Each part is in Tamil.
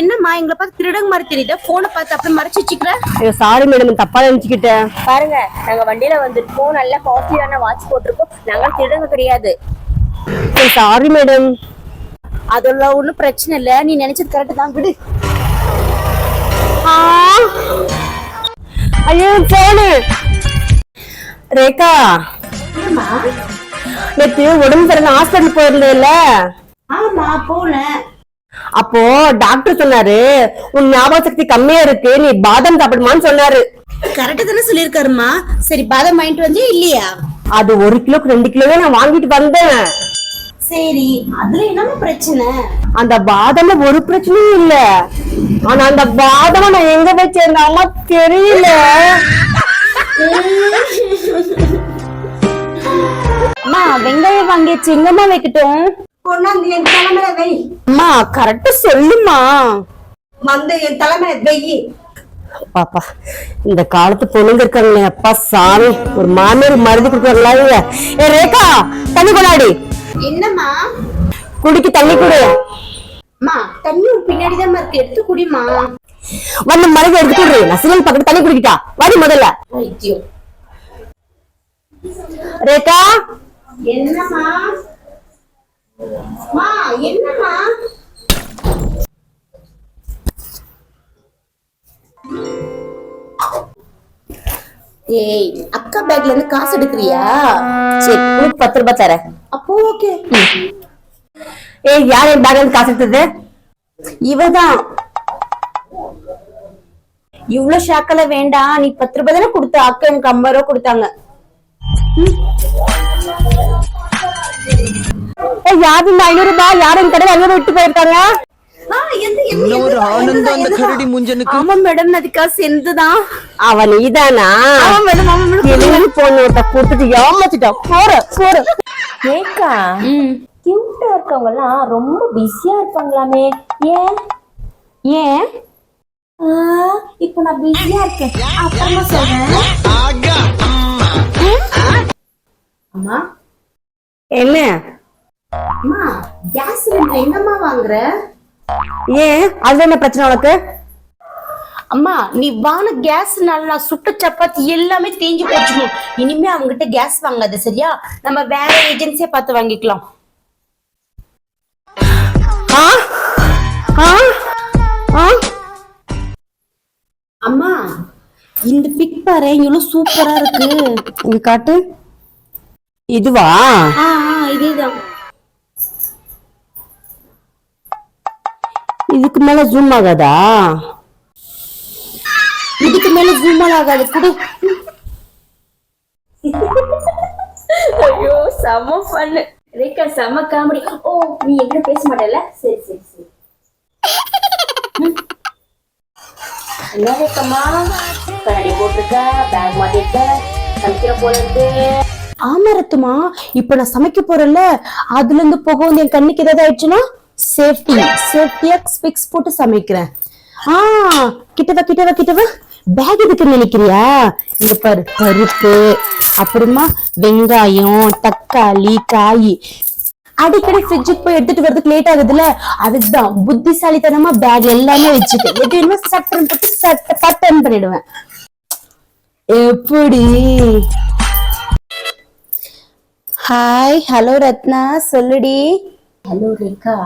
என்னம்மா எங்களை பார்த்து திருடங்க மாதிரி தெரியுது? போனை பார்த்து அப்படியே மறைச்சு வச்சுக்கிற? ஐயோ சாரி மேடம் தப்பா நினைச்சுக்கிட்டேன். பாருங்க நாங்க வண்டியில வந்துருக்கோம். நல்ல காஸ்ட்லியான வாட்ச் போட்டிருக்கோம். நாங்க திருடங்க கிடையாது. சாரி மேடம் அதெல்லாம் ஒண்ணும் பிரச்சனை இல்ல. நீ நினைச்சது கரெக்ட் தான். விடு. ஐயோ போனு ரேகா. நேத்து உடம்பு சரியில்லை ஹாஸ்பிட்டல் போயிருந்தேல்ல. ஆமா போனேன். அப்போ டாக்டர் சொன்னாரு உன் ஞாபக சக்தி கம்மியா இருக்கு நீ பாதாம் சாப்பிடுமான்னு சொன்னாரு. கரெக்டா தானே சொல்லியிருக்காருமா? சரி பாதம் வாங்கிட்டு வந்து இல்லையா? அது ஒரு கிலோக்கு ரெண்டு கிலோவே நான் வாங்கிட்டு வந்தேன். சரி அதுல என்னமா பிரச்சனை? அந்த பாதாம்ல ஒரு பிரச்சனையும் இல்ல. ஆனா அந்த பாதாம நான் எங்க வச்சேன் அம்மா தெரியல. அம்மா வெங்காயம் வாங்கிச்சு எங்கம்மா வைக்கட்டும்? கொண்டாந்து என் தலைமையில வை. அம்மா கரெக்டா சொல்லுமா வந்து என் தலைமையில வெயி பாப்பா இந்த காலத்து பொண்ணுங்க இருக்காங்களே அப்பா சாமி ஒரு மாமியார் மருந்து கொடுக்குறாங்களா இவங்க? ஏ ரேகா தண்ணி கொண்டாடி. என்னம்மா? குடிக்கு தண்ணி கொடு. அம்மா தண்ணி பின்னாடி தான் இருக்கு. எடுத்து குடிமா வந்து மருந்து எடுத்து குடு நசிலன் பக்கத்து தண்ணி குடிக்கிட்டா. வாடி முதல்ல. வைத்தியம் ரேகா. என்னம்மா? என்னம்மா? ஏய் அக்கா பேக்ல இருந்து காசு எடுக்கிறியா? சரி உனக்கு பத்து ரூபாய் தரேன். அப்போ ஓகே. ஏய் யார் என் பேக்ல இருந்து காசு எடுத்தது? இவதான். இவ்வளவு ஷாக்கல வேண்டாம். நீ பத்து ரூபாய் தானே கொடுத்த? அக்கா எனக்கு ஐம்பது ரூபாய் கொடுத்தாங்க. யாரு இந்த ஐநூறு ரூபாய்? யாரும் என் கடையில் ஐநூறு விட்டு போயிருக்காங்க? என்ன ஒரு ஆனந்தம் அந்த கரடி முஞ்சனுக்கு. ஆமா மேடம் அதுக்கா செந்துதான் அவன் நீதானா? ஆமா மேடம் ஆமா மேடம். எழுதி போன ஒருத்த கொடுத்துட்டு ஏமாத்திட்டா. போற போற ஏக்கா கியூட்டா இருக்கவங்க எல்லாம் ரொம்ப பிஸியா இருப்பாங்களாமே. ஏன்? ஏன்? இப்போ நான் பிஸியா இருக்கேன். அப்புறமா சொல்றேன். அம்மா? என்ன? அம்மா கேஸ் சிலிண்டர் எங்கம்மா வாங்குற? ஏன்? அதுல என்ன பிரச்சனை உனக்கு? அம்மா நீ வாங்கின கேஸ்னால நான் சுட்ட சப்பாத்தி எல்லாமே தேஞ்சு போச்சுக்கணும் இனிமே அவங்ககிட்ட கேஸ் வாங்காத சரியா? நம்ம வேற ஏஜென்சியை பார்த்து வாங்கிக்கலாம். ஆ? ஆ? ஆ? அம்மா இந்த பிக் பாரு இவ்வளவு சூப்பரா இருக்கு. இங்க காட்டு. இதுவா? இதேதான். இதுக்கு மேல ஜூம் ஆகாதா? இதுக்கு மேல ஜூமால் ஆகாது. குடு. ஐயோ செம பண்ணு ரேக்கா செம காமெடி ஓ நீ எங்க பேச மாட்டல சரி சரி சரி. என்ன ரேக்கம்மா கண்ணாடி போட்டிருக்க பேக் மாட்டிருக்க சமைக்கிற போல இருக்கு. ஆமா ரத்துமா. இப்ப நான் சமைக்க போறேன்ல. அதுல இருந்து புகை வந்து என் கண்ணுக்கு ஏதாவது ஆயிடுச்சுன்னா? சேஃப்டி சேஃப்டியா ஸ்பிக்ஸ் போட்டு சமைக்கிறேன். ஆ கிட்டவா கிட்டவா கிட்டவா? பேக் எதுக்குன்னு நினைக்கிறியா? இங்க பாரு பருப்பு அப்புறமா வெங்காயம் தக்காளி காய். அடிக்கடி ஃப்ரிட்ஜுக்கு போய் எடுத்துட்டு வரதுக்கு லேட் ஆகுதுல்ல? அதுதான் புத்திசாலித்தனமா பேக் எல்லாமே வச்சுட்டு சட்டன் போட்டு சட்ட பட்டன் பண்ணிடுவேன். எப்படி? ஹாய் ஹலோ ரத்னா சொல்லுடி. ஹலோ ரேகா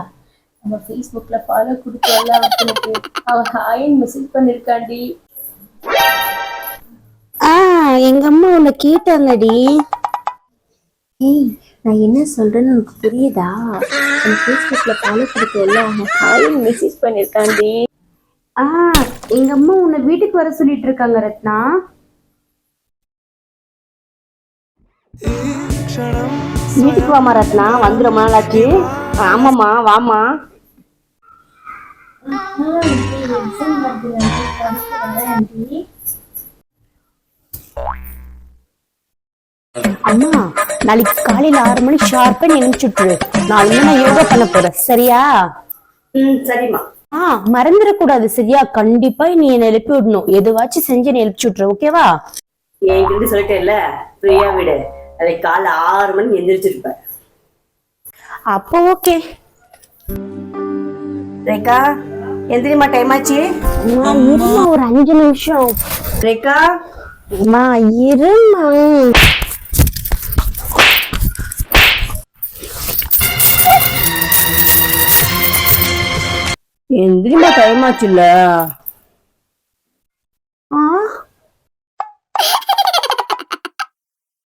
நம்ம ஃபேஸ்புக்ல ஃபாலோ கொடுத்தல அவனுக்கு அவ ஹாய்னு மெசேஜ் பண்ணிருக்காண்டி. ஆ எங்க அம்மா உன்னை கேட்டாங்கடி. ஏய் நான் என்ன சொல்றேன்னு உனக்கு புரியுதா? என் ஃபேஸ்புக்ல ஃபாலோ கொடுத்தல அவன் ஹாய்னு மெசேஜ் பண்ணிருக்காண்டி. ஆ எங்க அம்மா உன்னை வீட்டுக்கு வர சொல்லிட்டு இருக்காங்க ரத்னா. வீட்டுக்கு வாமா ரத்னா. வந்து ரொம்ப நாள் ஆச்சு ஆமாம்மா வாமா அம்மா நாளைக்கு காலையில ஆறு மணி ஷார்ப்பா நீ நாளைக்கு நான் யோகா பண்ண போறேன் சரியா? ம் சரிம்மா. ஆ மறந்துடக்கூடாது சரியா? கண்டிப்பா நீ என்னை எழுப்பி விடணும். எதுவாச்சும் செஞ்சு நீ எழுப்பி விட்ரு ஓகேவா? என்கிட்ட சொல்லிட்டேன்ல. ஃப்ரீயா விடு. அதை காலை ஆறு மணிக்கு எந்திரிச்சிருப்பேன் அப்போ ஓகே. ரேகா எந்திரிமா டைம் ஆச்சு? இருமா ஒரு அஞ்சு நிமிஷம். ரேகா? அம்மா இருமா எந்திரிமா டைம் ஆச்சுல்ல?